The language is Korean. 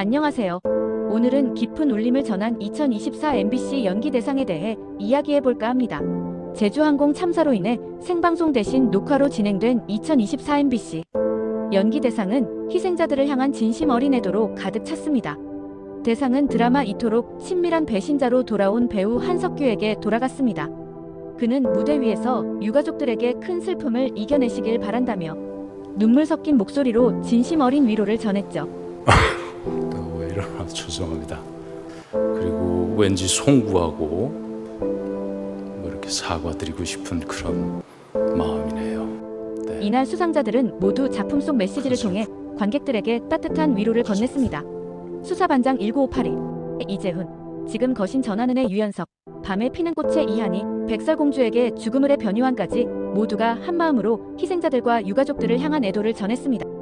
안녕하세요. 오늘은 깊은 울림을 전한 2024 MBC 연기 대상에 대해 이야기해 볼까 합니다. 제주항공 참사로 인해 생방송 대신 녹화로 진행된 2024 MBC 연기 대상은 희생자들을 향한 진심 어린 애도로 가득 찼습니다. 대상은 드라마 이토록 친밀한 배신자로 돌아온 배우 한석규에게 돌아갔습니다. 그는 무대 위에서 유가족들에게 큰 슬픔을 이겨내시길 바란다며 눈물 섞인 목소리로 진심 어린 위로를 전했죠. 죄송합니다. 그리고 왠지 송구하고 뭐 이렇게 사과드리고 싶은 그런 마음이네요. 네. 이날 수상자들은 모두 작품 속 메시지를 통해 관객들에게 따뜻한 위로를 건넸습니다. 수사반장 1958이 이재훈, 지금 거신 전하는의 유연석, 밤에 피는 꽃의 이한이, 백설공주에게 죽음을의 변유한까지 모두가 한마음으로 희생자들과 유가족들을 향한 애도를 전했습니다.